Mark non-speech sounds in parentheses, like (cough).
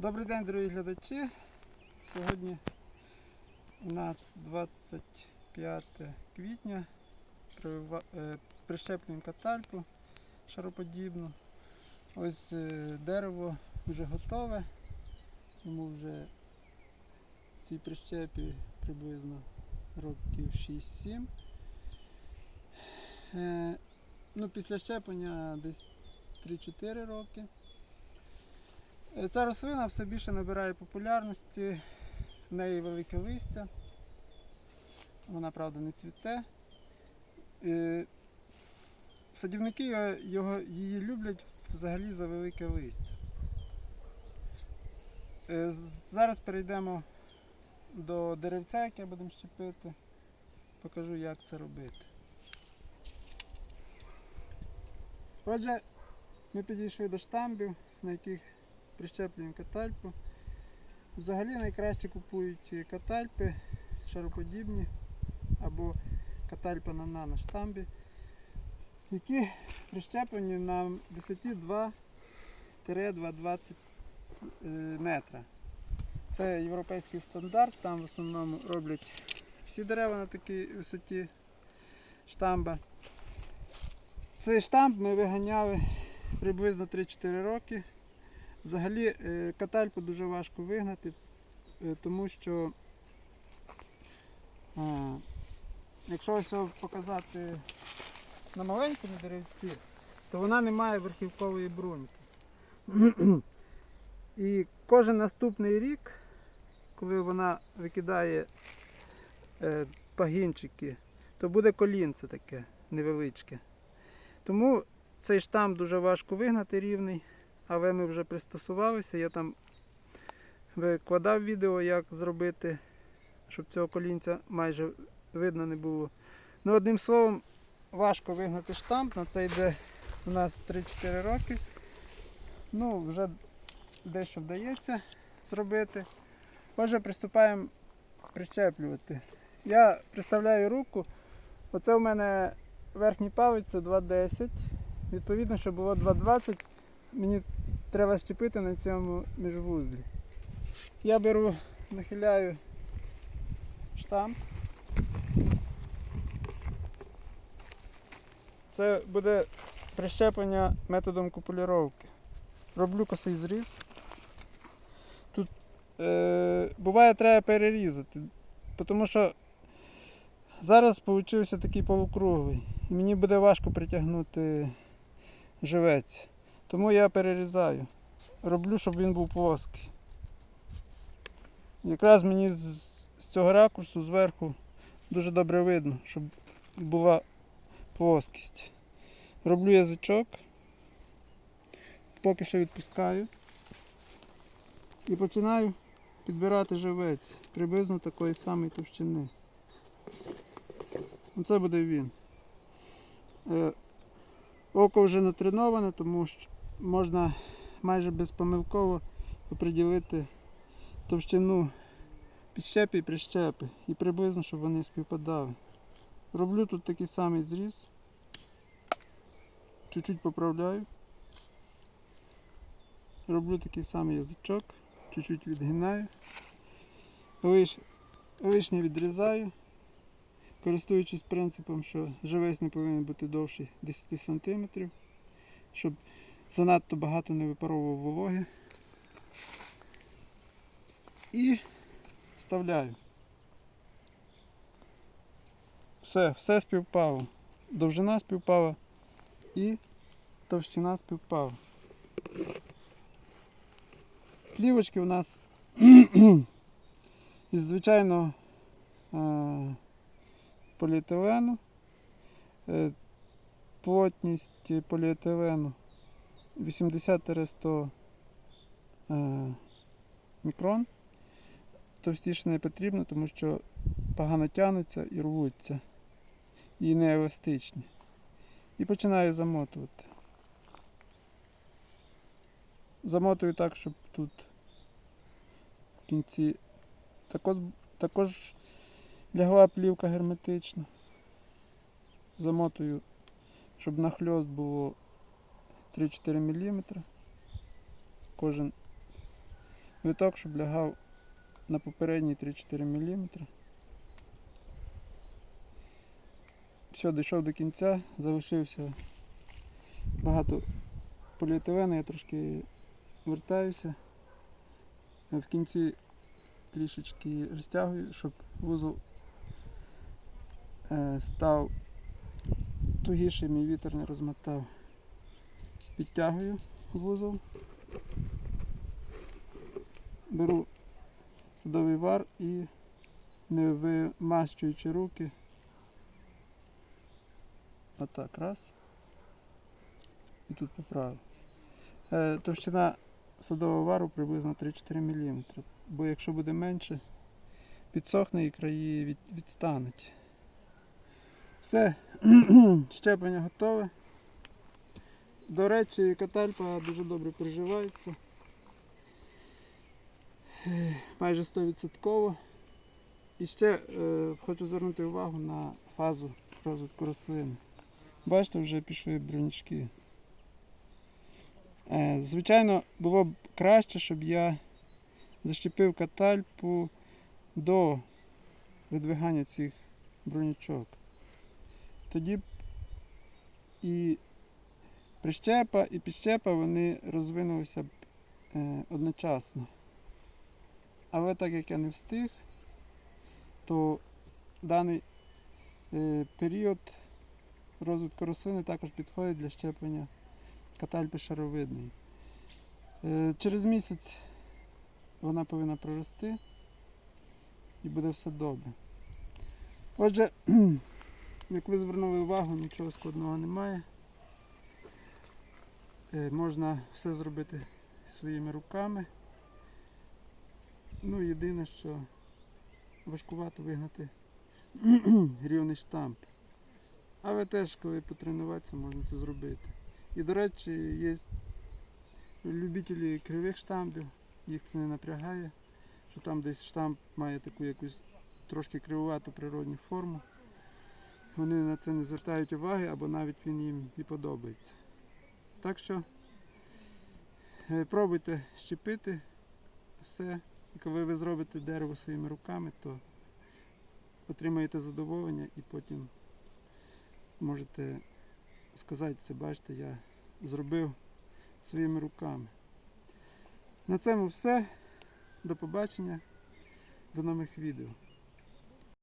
Добрий день, дорогі глядачі. Сьогодні у нас 25 квітня. Е, Прищеплюємо катальпу шароподібну. Ось е, дерево вже готове. Йому вже цій прищепі приблизно років 6-7. Е, Ну, після щеплення десь 3-4 роки. Е, Ця рослина все більше набирає популярності, в неї велике листя. Вона, правда, не цвіте. Е, Садівники його- його, її люблять взагалі за велике листя. Е, Зараз перейдемо до деревця, яке будемо щепити. Покажу, як це робити. Отже, ми підійшли до штамбів, на яких прищеплюємо катальпу. Взагалі найкраще купують катальпи шароподібні або катальпа на наноштамбі, які прищеплені на висоті 2-2,20 с- е, метра. Це європейський стандарт, там в основному роблять всі дерева на такій висоті штамба. Цей штамп ми виганяли приблизно 3-4 роки. Взагалі е, катальпу дуже важко вигнати, е, тому що а, якщо ось показати на маленькому деревці, то вона не має верхівкової бруньки. І кожен наступний рік, коли вона викидає е, пагінчики, то буде колінце таке невеличке. Тому цей штамп дуже важко вигнати рівний, але ми вже пристосувалися. Я там викладав відео, як зробити, щоб цього колінця майже видно не було. Ну, одним словом, важко вигнати штамп, на це йде у нас 3-4 роки. Ну, вже дещо вдається зробити. Отже, приступаємо прищеплювати. Я представляю руку. Оце у мене верхній палець 2,10. Відповідно, щоб було 2,20, мені треба щепити на цьому міжвузлі. Я беру, нахиляю штамп. Це буде прищеплення методом купуліровки. Роблю косий зріз. Тут е, буває треба перерізати, тому що зараз вийшов такий полукруглий. І мені буде важко притягнути живець. Тому я перерізаю. Роблю, щоб він був плоский. Якраз мені з, цього ракурсу зверху дуже добре видно, щоб була плоскість. Роблю язичок. Поки що відпускаю. І починаю підбирати живець приблизно такої самої товщини. Оце буде він. Е, Око вже натреноване, тому що можна майже безпомилково оприділити товщину підщепи і прищепи і приблизно, щоб вони співпадали. Роблю тут такий самий зріз. Чуть-чуть поправляю. Роблю такий самий язичок, чуть-чуть відгинаю. Лиш, лишнє відрізаю. Користуючись принципом, що живець не повинен бути довший 10 см, щоб занадто багато не випаровував вологи. І вставляю. Все, все співпало. Довжина співпала і товщина співпала. Плівочки у нас (clears throat) із звичайного е, поліетилену. Е, Плотність поліетилену 80-100 е, мікрон. Товстіше не потрібно, тому що погано тягнуться і рвуться. І не еластичні. І починаю замотувати. Замотую так, щоб тут в кінці також, також лягла плівка герметична. Замотую, щоб нахльост було 3-4 мм. Кожен виток, щоб лягав на попередній 3-4 мм. Все, дійшов до кінця, залишився багато поліетилену, я трошки вертаюся. В кінці трішечки розтягую, щоб вузол е, став тугіший, мій вітер не розмотав. Підтягую вузол. Беру садовий вар і не вимащуючи руки. Отак, раз. І тут поправив. Е, товщина садового вару приблизно 3-4 мм. Бо якщо буде менше, підсохне і краї від, відстануть. Все, (clears throat) щеплення готове. До речі, катальпа дуже добре приживається. Майже 100%. І ще е, хочу звернути увагу на фазу розвитку рослини. Бачите, вже пішли брунічки. Е, звичайно, було б краще, щоб я защепив катальпу до видвигання цих бронячок. Тоді б і прищепа, і підщепа вони розвинулися б е, одночасно. Але так як я не встиг, то даний е, період розвитку рослини також підходить для щеплення катальпи шаровидної. Е, через місяць вона повинна прорости і буде все добре. Отже, (clears throat) як ви звернули увагу, нічого складного немає. Е, Можна все зробити своїми руками. Ну, єдине, що важкувато вигнати (clears throat) рівний штамп. Але теж, коли потренуватися, можна це зробити. І, до речі, є любителі кривих штампів, їх це не напрягає, що там десь штамп має таку якусь трошки кривувату природню форму. Вони на це не звертають уваги, або навіть він їм і подобається. Так що е, пробуйте щепити все. І коли ви зробите дерево своїми руками, то отримаєте задоволення і потім можете сказати це, бачите, я зробив своїми руками. На цьому все. До побачення, до нових відео.